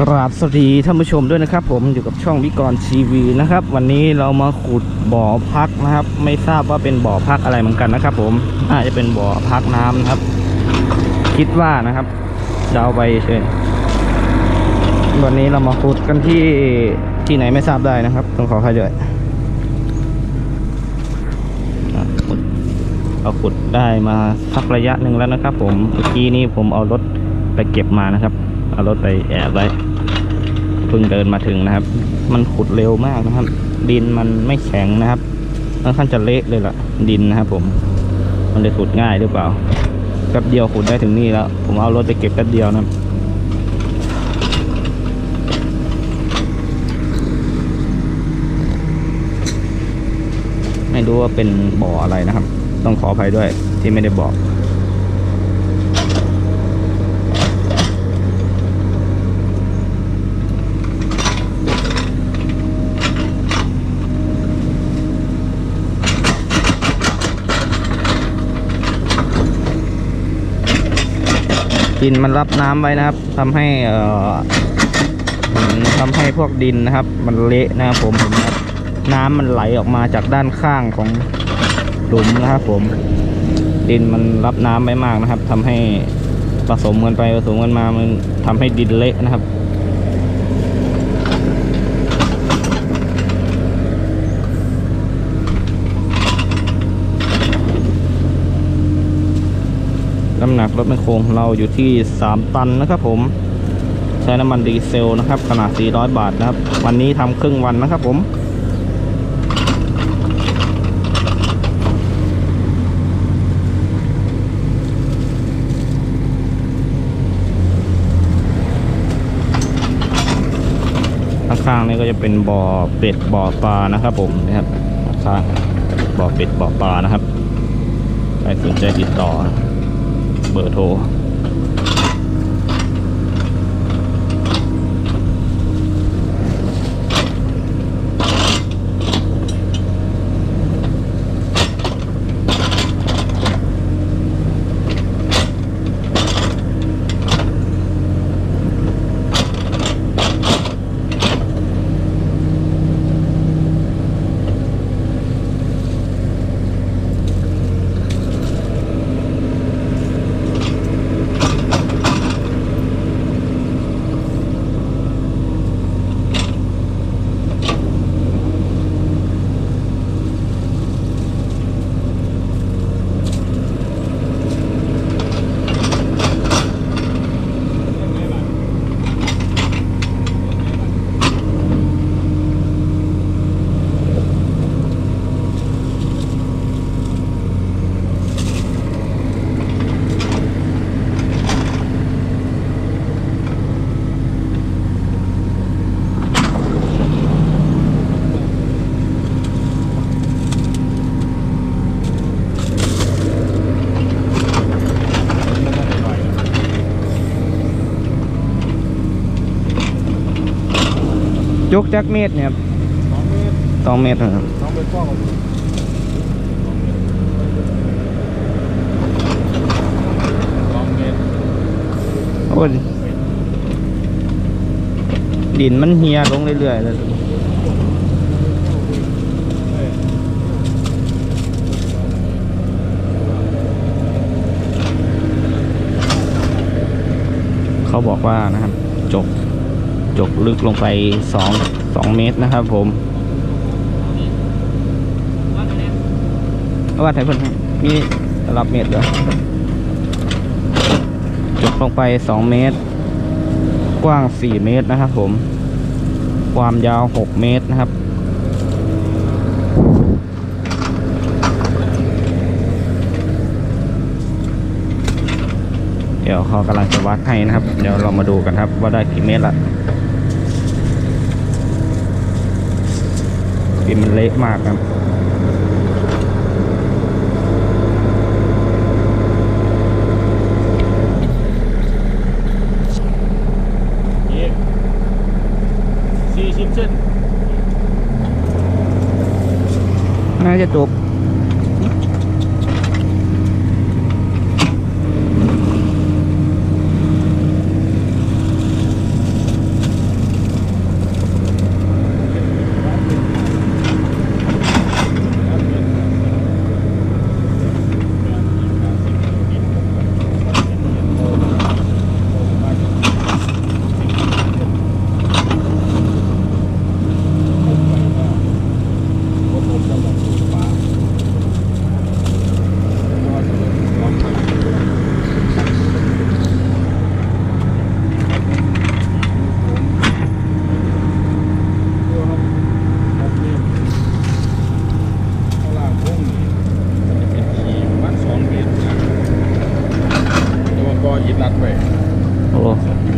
กราบสวัสดีท่านผู้ชมด้วยนะครับ ผมอยู่กับช่องวิกรทีวีนะครับ วันนี้เรามาขุดบ่อพักนะครับ ไม่ทราบว่าเป็นบ่อพักอะไรเหมือนกันนะครับ ผมน่าจะเป็นบ่อพักน้ำนะครับ คิดว่านะครับเดาไปเฉยวันนี้เรามาขุดกันที่ที่ไหนไม่ทราบได้นะครับต้องขออภัยด้วยอะขุดเราขุดได้มาสักระยะหนึ่งแล้วนะครับ ผมเมื่อกี้นี้ผมเอารถไปเก็บมานะครับ เอารถไปแอบไว้เพิ่งเดินมาถึงนะครับ มันขุดเร็วมากนะครับ ดินมันไม่แข็งนะครับค่อนข้างจะเละเลยล่ะ ดินนะครับผมมันเลยขุดง่ายหรือเปล่าแป๊บเดียวขุดได้ถึงนี่แล้ว ผมเอารถไปเก็บแป๊บเดียวนะไม่รู้ว่าเป็นบ่ออะไรนะครับ ต้องขออภัยด้วยที่ไม่ได้บอก ดินมันรับน้ำไว้นะครับทำให้เอ่อทำให้พวกดินนะครับ มันเละนะครับผมเห็นไหมครับน้ำมันไหลออกมาจากด้านข้างของหลุมนะครับผม ดินมันรับน้ำไว้มากนะครับทำให้ผสมกันไปผสมกันมามันทำให้ดินเละนะครับ น้ำหนักรถแมคโครของเราอยู่ที่ 3 ตันนะครับผม ใช้น้ำมันดีเซลนะครับ ขนาด 400 บาทนะครับ วันนี้ทำครึ่งวันนะครับผมข้างๆนี่ก็จะเป็นบ่อเป็ดบ่อปลานะครับผมนะครับข้างบ่อเป็ดบ่อปลานะครับใครสนใจติดต่อ เบอร์โทร ยกจักเมตรเนี่ยครับสองเมตรสองเมตรนะครับสองเมตรกว้างสองเมตรโอ้ยดินมันเฮียลงเรื่อยๆเลยเขาบอกว่านะครับจก จกลึกลงไปสองสองเมตรนะครับผมว่าไทยเพิ่นมีรับเมตรด้วยจกลงไปสองเมตร กว้างสี่เมตรนะครับผม ความยาวหกเมตรนะครับเดี๋ยวเขากำลังจะวัดให้นะครับ เดี๋ยวเรามาดูกันครับว่าได้กี่เมตรละ ดินมันเละมากครับยี่สี่สิบเซนน่าจะจบ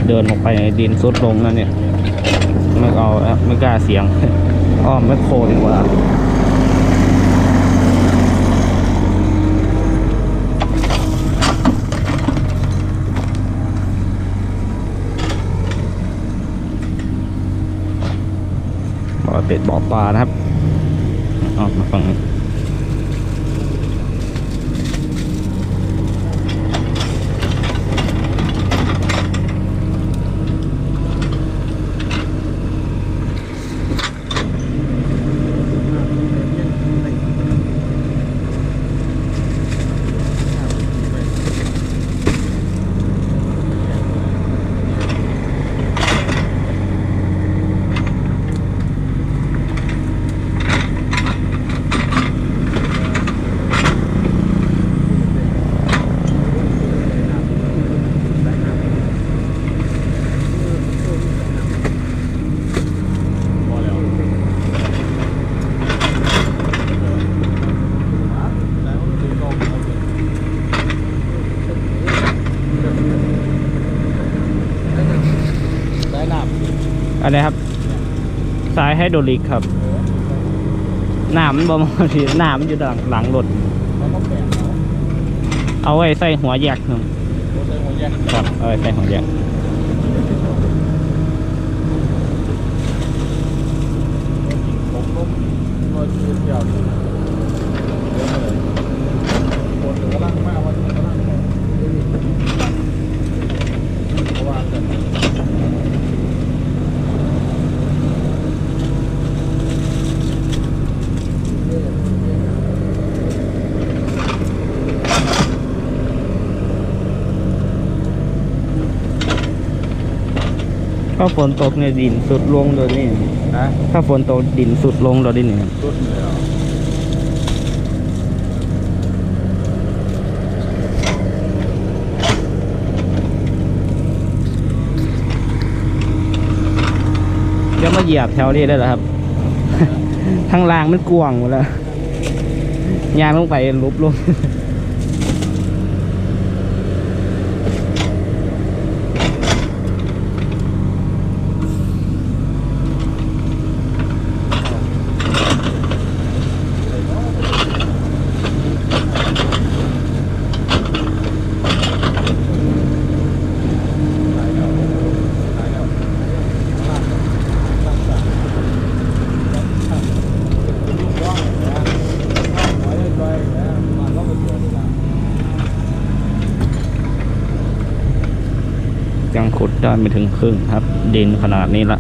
เดินลงไปดินสุดลงนั่นเนี่ยไม่เอาไม่กล้าเสียงอ้อมไม่โคดีกว่าบ่อเป็ดบ่อปลานะครับออกมาฝั่งนี้ อะไรครับ สายไฮดรอลิกครับหนามบอมทีหนามอยู่หลังหลังรถเอาไว้ใส่หัวแยกครับรถใส่หัวแยกครับเอาไว้ใส่หัวแยกผมก็ยืดยาวอยู่เดี๋ยวมาเลยคนกำลังมากวันกำลังแข่งเพราะว่าเกิด ถ้าฝนตกเนี่ยดินสุดลงเลยนี่นะถ้าฝนตกดินสุดลงเลยนี่สุดเลยจะมาเหยียบแถวนี้ได้เหรอครับ ทางล่างมันกวางหมดแล้วยางลงไปลุบลง ตายแล้วตายแล้วลากลากลากลากลูกว่างนะหอยไปนะมาก็ไปเจอเลยนะังขุดได้ไม่ถึงครึ่งครับ ดินขนาดนี้ละ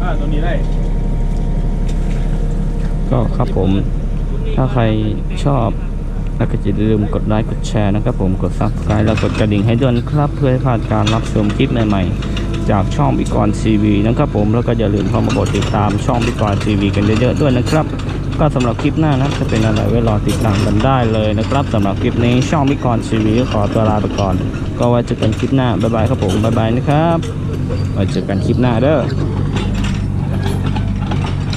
อ่าตัวนี้ได้ ก็ครับผม ถ้าใครชอบแล้วก็อย่าลืมกดไลค์กดแชร์นะครับผมกด subscribe แล้วกดกระดิ่งให้ด้วยนะครับ เพื่อให้พลาดการรับชมคลิปใหม่ๆ จากช่องบิกรทีวีนะครับผมแล้วก็อย่าลืมเข้ามากดติดตามช่องบิกรทีวีกันเยอะๆด้วยนะครับ ก็สำหรับคลิปหน้านะจะเป็นอะไรไว้รอติดตามกันได้เลยนะครับสำหรับคลิปนี้ช่องบิกรทีวีขอตัวลาไปก่อน ก็ไว้เจอกันคลิปหน้าบ๊ายบายครับผมบ๊ายบายนะครับไว้เจอกันคลิปหน้าเด้อ